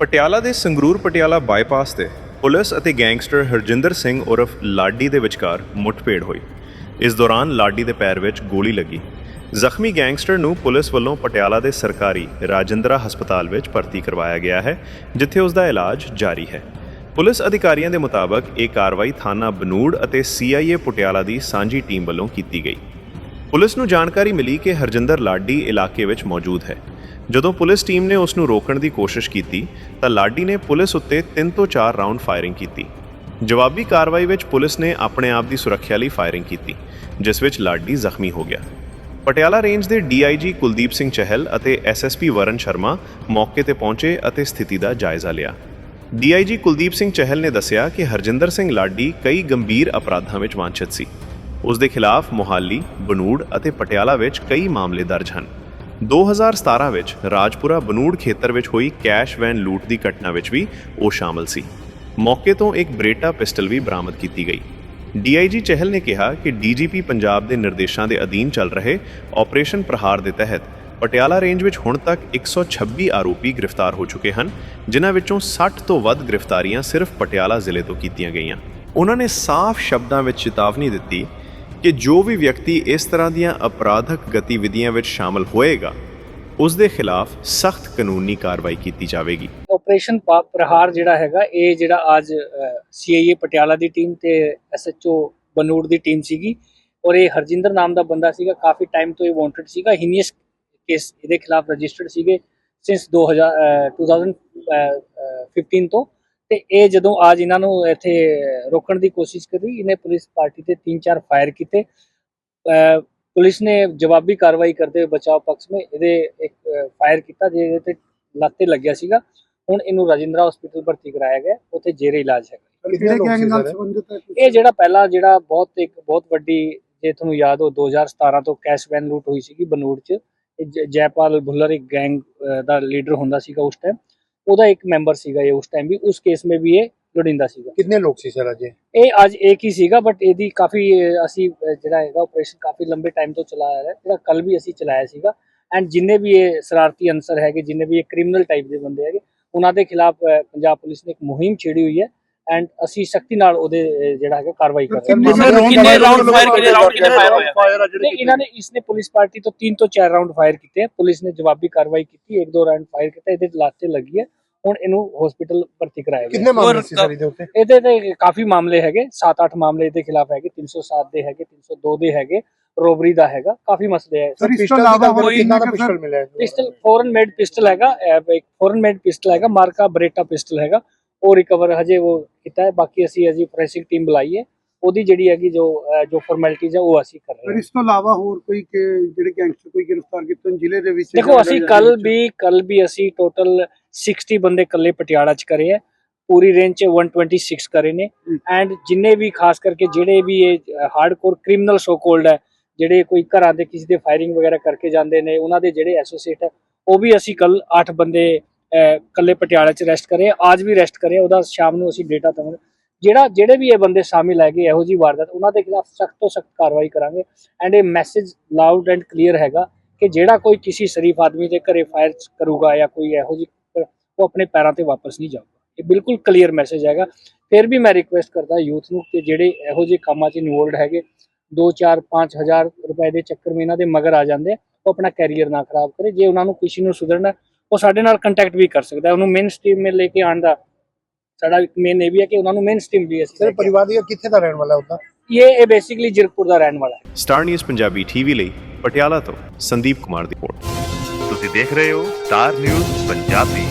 ਪਟਿਆਲਾ ਦੇ ਸੰਗਰੂਰ ਪਟਿਆਲਾ ਬਾਈਪਾਸ ਤੇ ਪੁਲਿਸ ਅਤੇ ਗੈਂਗਸਟਰ ਹਰਜਿੰਦਰ ਸਿੰਘ ਉਰਫ ਲਾਡੀ ਦੇ ਵਿਚਕਾਰ ਮੁੱਠਭੇੜ ਹੋਈ। ਇਸ ਦੌਰਾਨ ਲਾਡੀ ਦੇ ਪੈਰ ਵਿੱਚ ਗੋਲੀ ਲੱਗੀ। ਜ਼ਖਮੀ ਗੈਂਗਸਟਰ ਨੂੰ ਪੁਲਿਸ ਵੱਲੋਂ ਪਟਿਆਲਾ ਦੇ ਸਰਕਾਰੀ ਰਾਜਿੰਦਰਾ ਹਸਪਤਾਲ ਵਿੱਚ ਭਰਤੀ ਕਰਵਾਇਆ ਗਿਆ ਹੈ, ਜਿੱਥੇ ਉਸ ਦਾ ਇਲਾਜ ਜਾਰੀ ਹੈ। ਪੁਲਿਸ ਅਧਿਕਾਰੀਆਂ ਦੇ ਮੁਤਾਬਕ ਇਹ ਕਾਰਵਾਈ ਥਾਣਾ ਬਨੂੜ ਅਤੇ ਸੀਆਈਏ ਪਟਿਆਲਾ ਦੀ ਸਾਂਝੀ ਟੀਮ ਵੱਲੋਂ ਕੀਤੀ ਗਈ। ਪੁਲਿਸ ਨੂੰ ਜਾਣਕਾਰੀ ਮਿਲੀ ਕਿ ਹਰਜਿੰਦਰ ਲਾਡੀ ਇਲਾਕੇ ਵਿੱਚ ਮੌਜੂਦ ਹੈ। ਜਦੋਂ ਪੁਲਿਸ ਟੀਮ ਨੇ ਉਸ ਨੂੰ ਰੋਕਣ ਦੀ ਕੋਸ਼ਿਸ਼ ਕੀਤੀ, ਤਾਂ ਲਾਡੀ ਨੇ ਪੁਲਿਸ ਉੱਤੇ 3 ਤੋਂ 4 ਰਾਉਂਡ ਫਾਇਰਿੰਗ ਕੀਤੀ। ਜਵਾਬੀ ਕਾਰਵਾਈ ਵਿੱਚ ਪੁਲਿਸ ਨੇ ਆਪਣੇ ਆਪ ਦੀ ਸੁਰੱਖਿਆ ਲਈ ਫਾਇਰਿੰਗ ਕੀਤੀ, ਜਿਸ ਵਿੱਚ ਲਾਡੀ ਜ਼ਖਮੀ ਹੋ ਗਿਆ। ਪਟਿਆਲਾ ਰੇਂਜ ਦੇ ਡੀਆਈਜੀ ਕੁਲਦੀਪ ਸਿੰਘ ਚਹਿਲ ਅਤੇ ਐਸਐਸਪੀ ਵਰਨ ਸ਼ਰਮਾ ਮੌਕੇ ਤੇ ਪਹੁੰਚੇ ਅਤੇ ਸਥਿਤੀ ਦਾ ਜਾਇਜ਼ਾ ਲਿਆ। ਡੀਆਈਜੀ ਕੁਲਦੀਪ ਸਿੰਘ ਚਹਿਲ ਨੇ ਦੱਸਿਆ ਕਿ ਹਰਜਿੰਦਰ ਸਿੰਘ ਲਾਡੀ ਕਈ ਗੰਭੀਰ ਅਪਰਾਧਾਂ ਵਿੱਚ ਵਾਂਛਿਤ ਸੀ। ਉਸ ਦੇ ਖਿਲਾਫ ਮੋਹਾਲੀ, ਬਨੂੜ ਅਤੇ ਪਟਿਆਲਾ ਵਿੱਚ ਕਈ ਮਾਮਲੇ ਦਰਜ ਹਨ। 2017 ਵਿੱਚ ਰਾਜਪੁਰਾ ਬਨੂੜ ਖੇਤਰ ਵਿੱਚ ਹੋਈ ਕੈਸ਼ ਵੈਨ ਲੂਟ ਦੀ ਘਟਨਾ ਵਿੱਚ ਵੀ ਉਹ ਸ਼ਾਮਲ ਸੀ। ਮੌਕੇ ਤੋਂ ਇੱਕ ਬਰੇਟਾ ਪਿਸਟਲ ਵੀ ਬਰਾਮਦ ਕੀਤੀ ਗਈ। ਡੀਆਈਜੀ ਚਹਿਲ ਨੇ ਕਿਹਾ ਕਿ ਡੀਜੀਪੀ ਪੰਜਾਬ ਦੇ ਨਿਰਦੇਸ਼ਾਂ ਦੇ ਅਧੀਨ ਚੱਲ ਰਹੇ ਆਪਰੇਸ਼ਨ ਪ੍ਰਹਾਰ ਦੇ ਤਹਿਤ ਪਟਿਆਲਾ ਰੇਂਜ ਵਿੱਚ ਹੁਣ ਤੱਕ 126 ਆਰੋਪੀ ਗ੍ਰਿਫਤਾਰ ਹੋ ਚੁੱਕੇ ਹਨ, ਜਿਨ੍ਹਾਂ ਵਿੱਚੋਂ 60 ਤੋਂ ਵੱਧ ਗ੍ਰਿਫਤਾਰੀਆਂ ਸਿਰਫ ਪਟਿਆਲਾ ਜ਼ਿਲ੍ਹੇ ਤੋਂ ਕੀਤੀਆਂ ਗਈਆਂ। ਉਹਨਾਂ ਨੇ ਸਾਫ਼ ਸ਼ਬਦਾਂ ਵਿੱਚ ਚੇਤਾਵਨੀ ਦਿੱਤੀ ਕਿ ਜੋ ਵੀ ਵਿਅਕਤੀ ਇਸ ਤਰ੍ਹਾਂ ਦੀਆਂ ਅਪਰਾਧਕ ਗਤੀਵਿਧੀਆਂ ਵਿੱਚ ਸ਼ਾਮਲ ਹੋਏਗਾ ਉਸ ਦੇ ਖਿਲਾਫ ਸਖਤ ਕਾਨੂੰਨੀ ਕਾਰਵਾਈ ਕੀਤੀ ਜਾਵੇਗੀ। ਆਪਰੇਸ਼ਨ ਪਾ- ਪ੍ਰਹਾਰ ਜਿਹੜਾ ਹੈਗਾ ਇਹ ਜਿਹੜਾ ਅੱਜ ਸੀਆਈਏ ਪਟਿਆਲਾ ਦੀ ਟੀਮ ਤੇ ਐਸਐਚਓ ਬਨੂੜ ਦੀ ਟੀਮ ਸੀਗੀ ਔਰ ਇਹ ਹਰਜਿੰਦਰ ਨਾਮ ਦਾ ਬੰਦਾ ਸੀਗਾ ਕਾਫੀ ਟਾਈਮ ਤੋਂ ਇਹ ਵਾਂਟਡ ਸੀਗਾ ਹੀਨੀਅਸ ਕੇਸ ਇਹਦੇ ਖਿਲਾਫ ਰਜਿਸਟਰਡ ਸੀਗੇ ਸਿੰਸ 2000 ਅਹ, 2015 ਤੋਂ। ਤੇ ਇਹ ਜਦੋਂ ਅੱਜ ਇਹਨਾਂ ਨੂੰ ਇੱਥੇ ਰੋਕਣ ਦੀ ਕੋਸ਼ਿਸ਼ ਕਰੀ ਇਹਨੇ ਪੁਲਿਸ ਪਾਰਟੀ ਤੇ 3-4 ਫਾਇਰ ਕੀਤੇ। ਪੁਲਿਸ ਨੇ ਜਵਾਬੀ ਕਾਰਵਾਈ ਕਰਦੇ ਹੋਏ ਬਚਾਅ ਪਕਸ਼ ਨੇ ਇਹਦੇ ਇੱਕ ਫਾਇਰ ਕੀਤਾ ਜਿਹਦੇ ਤੇ ਲੱਤੇ ਲੱਗਿਆ ਸੀਗਾ। ਹੁਣ ਇਹਨੂੰ ਰਾਜਿੰਦਰਾ ਹਸਪੀਟਲ ਭਰਤੀ ਕਰਾਇਆ ਗਿਆ। ਉੱਥੇ ਜੇਰੇ ਇਲਾਜ ਹੈ ਇਹ ਜਿਹੜਾ ਪਹਿਲਾ ਜਿਹੜਾ ਬਹੁਤ ਇੱਕ ਬਹੁਤ ਵੱਡੀ ਜੇ ਤੁਹਾਨੂੰ ਯਾਦ ਹੋ 2017 ਤੋਂ ਕੈਸ਼ ਵੈਨ ਲੂਟ ਹੋਈ ਸੀਗੀ ਬਨੂੜ ਚ। ਜੈਪਾਲ ਭੁੱਲਰ ਇੱਕ ਗੈਂਗ ਦਾ ਲੀਡਰ ਹੁੰਦਾ ਸੀਗਾ ਉਸ ਟਾਈਮ ਉਹਦਾ ਇੱਕ ਮੈਂਬਰ ਸੀਗਾ ਇਹ ਉਸ ਟਾਈਮ ਵੀ ਉਸ ਕੇਸ ਮੇ ਵੀ ਇਹ ਲੋੜਿੰਦਾ ਸੀਗਾ। ਕਿੰਨੇ ਲੋਕ ਸੀ ਸਰ ਅਜੇ ਇਹ? ਅੱਜ ਇੱਕ ਹੀ ਸੀਗਾ ਬਟ ਇਹਦੀ ਕਾਫੀ ਅਹ, ਅਸੀਂ ਅਹ, ਜਿਹੜਾ ਹੈਗਾ ਆਪਰੇਸ਼ਨ ਕਾਫੀ ਲੰਬੇ ਟਾਈਮ ਤੋਂ ਚਲਾਇਆ ਹੈ ਜਿਹੜਾ ਕੱਲ ਵੀ ਅਸੀਂ ਚਲਾਇਆ ਸੀਗਾ। ਐਂਡ ਜਿੰਨੇ ਵੀ ਇਹ ਸ਼ਰਾਰਤੀ ਅਨਸਰ ਹੈਗੇ ਜਿੰਨੇ ਵੀ ਇਹ ਕ੍ਰਿਮੀਨਲ ਟਾਈਪ ਦੇ ਬੰਦੇ ਹੈਗੇ ਉਹਨਾਂ ਦੇ ਖਿਲਾਫ ਪੰਜਾਬ ਪੁਲਿਸ ਨੇ ਇੱਕ ਮੁਹਿੰਮ ਛੇੜੀ ਹੋਈ ਹੈ ਐਂਡ ਅਸੀਂ ਸਖਤੀ ਨਾਲ ਉਹਦੇ ਜਿਹੜਾ ਹੈਗਾ ਕਾਰਵਾਈ ਕਰ ਰਹੇ ਹਾਂ ਕਿੰਨੇ ਕਿੰਨੇ ਹੋਏ? ਇਹਨਾਂ ਨੇ ਇਸਨੇ ਪੁਲਿਸ ਪਾਰਟੀ ਤੋਂ 3 ਤੋਂ 4 ਰਾਉਂਡ ਫਾਇਰ ਕੀਤੇ। ਪੁਲਿਸ ਨੇ ਜਵਾਬੀ ਕਾਰਵਾਈ ਕੀਤੀ ਇੱਕ ਦੋ ਰਾਉਂਡ ਫਾਇਰ ਕੀਤਾ ਇਹਦੇ ਲਾਤੇ ਲੱਗੀ ਹੈ ਹੁਣ ਇਹਨੂੰ ਹਸਪੀਟਲ ਭਰਤੀ ਕਰਾਇਆ ਗਿਆ ਕਿੰਨੇ ਮਾਮਲੇ ਸੀ ਸਰ ਇਹਦੇ ਉੱਤੇ ਇਹਦੇ ਤੇ ਕਾਫੀ ਮਾਮਲੇ ਹੈਗੇ 7-8 ਮਾਮਲੇ ਇਹਦੇ ਖਿਲਾਫ ਹੈਗੇ 307 ਦੇ ਹੈਗੇ 302 ਦੇ ਹੈਗੇ ਰੋਬਰੀ ਦਾ ਹੈਗਾ ਕਾਫੀ ਮਸਲੇ ਹੈ ਸਰ ਇਸ ਤੋਂ ਇਲਾਵਾ ਹੋਰ ਕਿੰਨਾ ਦਾ ਪਿਸਟਲ ਮਿਲਿਆ ਹੈ? ਪਿਸਟਲ ਫੋਰਨ ਮੇਡ ਪਿਸਟਲ ਹੈਗਾ ਇੱਕ ਫੋਰਨ ਮੇਡ ਪਿਸਟਲ ਹੈਗਾ ਮਾਰਕਾ ਬਰੇਟਾ ਪਿਸਟਲ ਹੈਗਾ ਉਹ ਰਿਕਵਰ ਹਜੇ ਉਹ ਕੀਤਾ ਹੈ। ਬਾਕੀ ਅਸੀਂ ਅਜੀ ਫੋਰੈਂਸਿਕ ਟੀਮ ਬੁਲਾਈ ਹੈ। ਉਹਦੀ ਜਿਹੜੀ ਹੈਗੀ ਜੋ ਜੋ ਫਾਰਮੈਲਿਟੀਜ਼ ਹੈ ਉਹ ਅਸੀਂ ਕਰ ਰਹੇ ਹਾਂ। ਇਸ ਤੋਂ ਇਲਾਵਾ ਹੋਰ ਕੋਈ ਕਿ- ਜਿਹੜੇ ਗੈਂਗਸਟਰ ਕੋਈ ਗ੍ਰਿਫਤਾਰ ਕੀਤੇ ਜ਼ਿਲ੍ਹੇ ਦੇ ਵਿੱਚ ਦੇਖੋ ਅਸੀਂ ਕੱਲ ਵੀ ਕੱਲ ਵੀ ਅਸੀਂ ਟੋਟਲ 60 ਬੰਦੇ ਕੱਲੇ ਪਟਿਆਲਾ ਚ ਕਰੇ ਹੈ। ਪੂਰੀ ਰੇਂਜ ਚ 126 ਕਰੇ ਨੇ। ਐਂਡ ਜਿੰਨੇ ਵੀ ਖਾਸ ਕਰਕੇ ਜਿਹੜੇ ਵੀ ਇਹ ਹਾਰਡਕੋਰ ਕ੍ਰਿਮੀਨਲ ਸੋ ਕੋਲਡ ਹੈ ਜਿਹੜੇ ਕੋਈ ਘਰਾਂ ਦੇ ਕਿਸੇ ਦੇ ਫਾਇਰਿੰਗ ਵਗੈਰਾ ਕਰਕੇ ਜਾਂਦੇ ਨੇ ਉਹਨਾਂ ਦੇ ਜਿਹੜੇ ਐਸੋਸੀਏਟ ਹੈ ਉਹ ਵੀ ਅਸੀਂ ਕੱਲ 8 ਬੰਦੇ ਕੱਲੇ ਪਟਿਆਲਾ ਚ ਰੈਸਟ ਕਰੇ ਅੱਜ ਵੀ ਰੈਸਟ ਕਰੇ, ਉਹਦਾ ਸ਼ਾਮ ਨੂੰ ਅਸੀਂ ਡੇਟਾ ਦਵਾਂਗੇ। ਜਿਹੜਾ, ਜਿਹੜੇ ਵੀ ਇਹ ਬੰਦੇ ਸ਼ਾਮਿਲ ਹੈਗੇ ਇਹੋ ਜੀ ਵਾਰਦਾਤ, ਉਹਨਾਂ ਦੇ ਖਿਲਾਫ ਸਖਤ ਤੋਂ ਸਖਤ ਕਾਰਵਾਈ ਕਰਾਂਗੇ। ਐਂਡ ਇਹ ਮੈਸੇਜ ਲਾਊਡ ਐਂਡ ਕਲੀਅਰ ਹੈਗਾ ਕਿ ਜਿਹੜਾ ਕੋਈ ਕਿਸੇ ਸ਼ਰੀਫ ਆਦਮੀ ਦੇ ਘਰੇ ਫਾਇਰ ਕਰੂਗਾ ਜਾਂ ਕੋਈ ਇਹੋ ਜੀ ਉਹ ਆਪਣੇ ਪੈਰਾਂ ਤੇ ਵਾਪਸ ਨਹੀਂ ਜਾਊਗਾ। ਇਹ ਬਿਲਕੁਲ ਕਲੀਅਰ ਮੈਸੇਜ ਹੈਗਾ। ਫਿਰ ਵੀ ਮੈਂ ਰਿਕੁਐਸਟ ਕਰਦਾ ਯੂਥ ਨੂੰ ਕਿ ਜਿਹੜੇ ਇਹੋ ਜਿਹੇ ਕੰਮਾਂ 'ਚ ਇਨਵੋਲਡ ਹੈਗੇ 2 4 5000 ਰੁਪਏ ਦੇ ਚੱਕਰ ਮੇ ਇਹਨਾਂ ਦੇ ਮਗਰ ਆ ਜਾਂਦੇ, ਉਹ ਆਪਣਾ ਕੈਰੀਅਰ ਨਾ ਖਰਾਬ ਕਰੇ। ਜੇ ਉਹਨਾਂ ਨੂੰ ਕਿਸੇ ਨੂੰ ਸੁਧਰਨਾ ਉਹ ਸਾਡੇ ਨਾਲ ਕੰਟੈਕਟ ਵੀ ਕਰ ਸਕਦਾ ਹੈ ਉਹਨੂੰ ਮੇਨ ਸਟ੍ਰੀਮ ਮੇ ਲੈ ਕੇ ਆਉਣ ਦਾ ਸਾਡਾ ਇੱਕ ਮੇਨ ਇਹ ਵੀ ਹੈ ਕਿ ਉਹਨਾਂ ਨੂੰ ਮੇਨ ਸਟ੍ਰੀਮ ਵੀ ਅਸੀਂ ਸਰ ਲੈ ਕੇ ਪਰਿਵਾਰ ਦੀ ਕਿੱਥੇ ਦਾ ਰਹਿਣ ਵਾਲਾ ਹੁੰਦਾ। ਇਹ ਇਹ ਬੇਸਿਕਲੀ ਜਿਰਕਪੁਰ ਦਾ ਰਹਿਣ ਵਾਲਾ ਹੈ। ਸਟਾਰ ਨਿਊਜ਼ ਪੰਜਾਬੀ ਟੀਵੀ ਲਈ ਪਟਿਆਲਾ ਤੋਂ ਸੰਦੀਪ ਕੁਮਾਰ ਦੀ ਰਿਪੋਰਟ। ਤੁਸੀਂ ਦੇਖ ਰਹੇ ਹੋ ਸਟਾਰ ਨਿਊਜ਼ ਪੰਜਾਬੀ।